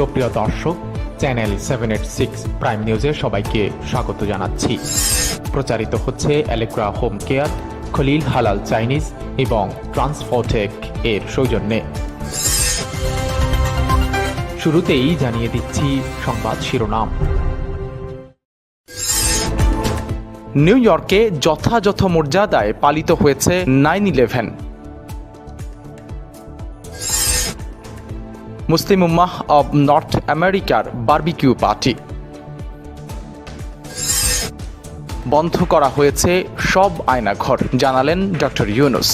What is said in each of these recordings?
সুপ্রিয় দর্শক, channel seven eight six prime নিউজে সবাইকে স্বাগত জানাচ্ছি। প্রচারিত হচ্ছে অ্যালেক্রা হোম কেয়ার খলিল হালাল চাইনিজ এবং ট্রান্সফোটেক এর সৌজন্যে। শুরুতেই জানিয়ে দিচ্ছি সংবাদ শিরোনাম। নিউ ইয়র্কে যথাযথ মর্যাদায় পালিত হয়েছে nine eleven. Muslim Ummah of North আমেরিকার বার্বিকিউ পার্টি। বন্ধ করা হয়েছে সব আয়নাঘর, জানালেন ডক্টর ইউনুস।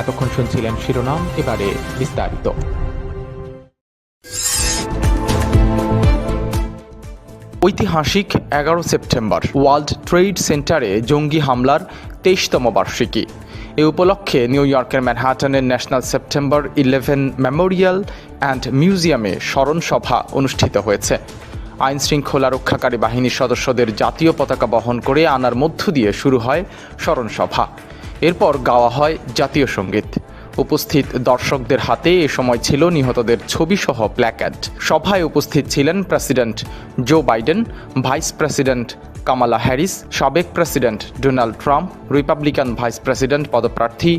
এতক্ষণ শুনছিলেন শিরোনাম, এবারে বিস্তারিত। ঐতিহাসিক এগারো সেপ্টেম্বর ওয়ার্ল্ড ট্রেড সেন্টারে জঙ্গি হামলার তেইশতম বার্ষিকী। এ উপলক্ষে নিউ ইয়র্কের ম্যানহাটনের National September eleven Memorial and মিউজিয়ামে স্মরণ সভা অনুষ্ঠিত হয়েছে। আইন শৃঙ্খলা রক্ষাকারী বাহিনীর সদস্যদের জাতীয় পতাকা বহন করে আনার মধ্য দিয়ে শুরু হয় স্মরণসভা। এরপর গাওয়া হয় জাতীয় সংগীত। উপস্থিত দর্শকদের হাতে এ সময় ছিল নিহতদের ছবিসহ প্ল্যাকার্ড সভায় উপস্থিত ছিলেন president Joe Biden, vice president Kamala Harris, সাবেক president Donald Trump, Republican vice president পদপ্রার্থী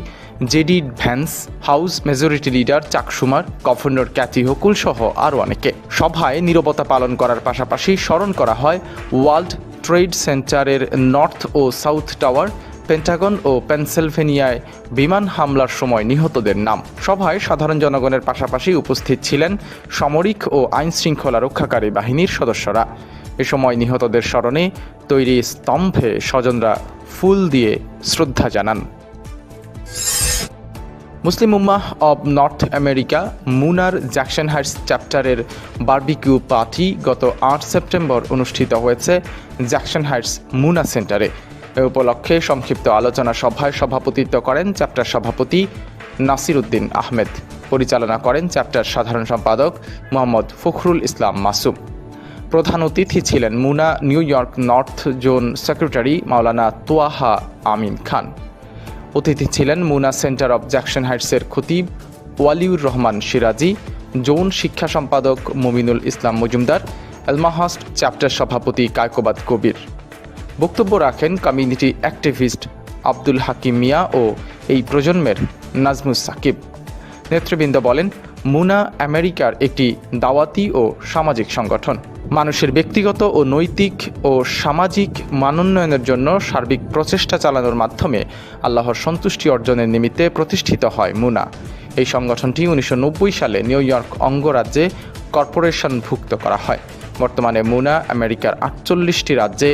JD Vance, House majority leader Chuck Schumer governor Kathy Hochul সহ আরও অনেকে। সভায় নীরবতা পালন করার পাশাপাশি স্মরণ করা হয় ওয়ার্ল্ড ট্রেড সেন্টারের নর্থ ও সাউথ টাওয়ার পেন্টাগন ও পেনসিলভেনিয়ায় বিমান হামলার সময় নিহতদের নাম। সভায় সাধারণ জনগণের পাশাপাশি উপস্থিত ছিলেন সামরিক ও আইন শৃঙ্খলা রক্ষাকারী বাহিনীর সদস্যরা। এ সময় নিহতদের স্মরণে তৈরি স্তম্ভে স্বজনরা ফুল দিয়ে শ্রদ্ধা জানান। Muslim Ummah of North America, Munnar Jackson Heights চ্যাপ্টারের বার্বিকিউ পার্টি গত আট সেপ্টেম্বর অনুষ্ঠিত হয়েছে জ্যাকসন হাইটস মুনা সেন্টারে। এ উপলক্ষে সংক্ষিপ্ত আলোচনা সভায় সভাপতিত্ব করেন চ্যাপ্টার সভাপতি নাসির উদ্দিন আহমেদ। পরিচালনা করেন চ্যাপ্টার সাধারণ সম্পাদক মোহাম্মদ ফখরুল ইসলাম মাসুম। প্রধান অতিথি ছিলেন MUNA, New York North zone secretary Maulana Toaha Amin Khan. অতিথি ছিলেন মুনা সেন্টার অব জ্যাকসন হাইটসের খতিব ওয়ালিউর রহমান সিরাজি, জোন শিক্ষা সম্পাদক মুমিনুল ইসলাম মজুমদার, এলমাহাস্ট চ্যাপ্টার সভাপতি কায়কোবাদ কবির। বক্তব্য রাখেন কমিউনিটি অ্যাক্টিভিস্ট আব্দুল হাকিম মিয়া ও এই প্রজন্মের নাজমুস সাকিব। নেতৃবৃন্দ বলেন, মুনা আমেরিকার একটি দাওয়াতি ও সামাজিক সংগঠন। মানুষের ব্যক্তিগত ও নৈতিক ও সামাজিক মানোন্নয়নের জন্য সার্বিক প্রচেষ্টা চালানোর মাধ্যমে আল্লাহর সন্তুষ্টি অর্জনের নিমিত্তে প্রতিষ্ঠিত হয় মুনা। এই সংগঠনটি উনিশশো নব্বই সালে নিউ ইয়র্ক অঙ্গরাজ্যে কর্পোরেশনভুক্ত করা হয়। বর্তমানে মুনা আমেরিকার আটচল্লিশটি রাজ্যে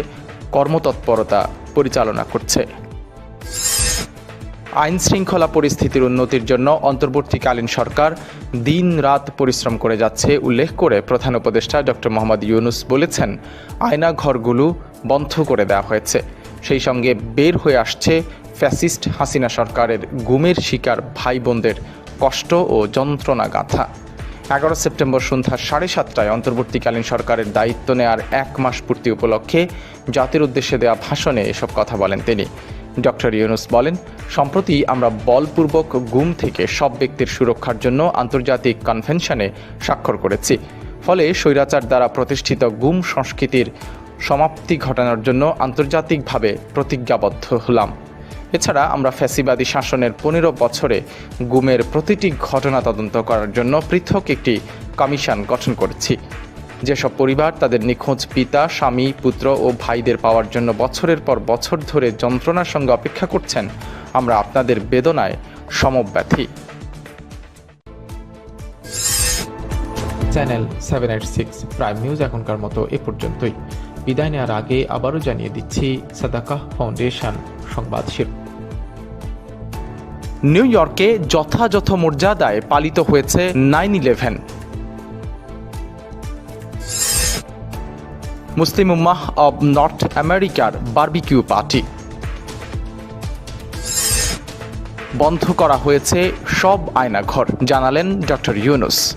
কর্মতৎপরতা পরিচালনা করছে। আইন শৃঙ্খলা পরিস্থিতির উন্নতির জন্য অন্তর্বর্তীকালীন সরকার দিন রাত পরিশ্রম করে যাচ্ছে, উল্লেখ করে প্রধান উপদেষ্টা ডক্টর মোহাম্মদ ইউনুস বলেছেন, আয়নাঘরগুলো বন্ধ করে দেওয়া হয়েছে। সেই সঙ্গে বের হয়ে আসছে ফ্যাসিস্ট হাসিনা সরকারের গুমের শিকার ভাই বোনদের কষ্ট ও যন্ত্রণা গাথা এগারো সেপ্টেম্বর সন্ধ্যা সাড়ে সাতটায় অন্তর্বর্তীকালীন সরকারের দায়িত্ব নেওয়ার এক মাস পূর্তি উপলক্ষে জাতির উদ্দেশ্যে দেওয়া ভাষণে এসব কথা বলেন তিনি। ডক্টর ইউনুস বলেন, সম্প্রতি আমরা বলপূর্বক গুম থেকে সব ব্যক্তির সুরক্ষার জন্য আন্তর্জাতিক কনভেনশনে স্বাক্ষর করেছি। ফলে স্বৈরাচার দ্বারা প্রতিষ্ঠিত গুম সংস্কৃতির সমাপ্তি ঘটানোর জন্য আন্তর্জাতিকভাবে প্রতিজ্ঞাবদ্ধ হলাম। এছাড়া আমরা ফ্যাসিবাদী শাসনের পনেরো বছরে গুমের প্রতিটি ঘটনা তদন্ত করার জন্য পৃথক একটি কমিশন গঠন করেছি। যেসব পরিবার তাদের নিখোঁজ পিতা, স্বামী, পুত্র ও ভাইদের পাওয়ার জন্য বছরের পর বছর ধরে যন্ত্রণার সঙ্গে অপেক্ষা করছেন, আমরা আপনাদের বেদনায় সমব্যথী। Channel seven eight six prime news এখনকার মতো এ পর্যন্তই। বিদায় নেওয়ার আগে আবারও জানিয়ে দিচ্ছি, সাদাকাহ ফাউন্ডেশন সংবাদ শির নিউ ইয়র্কে যথাযথ মর্যাদায় পালিত হয়েছে nine eleven. Muslim Ummah of North আমেরিকার বার্বিকিউ পার্টি। বন্ধ করা হয়েছে সব আয়নাঘর, জানালেন ডক্টর ইউনুস।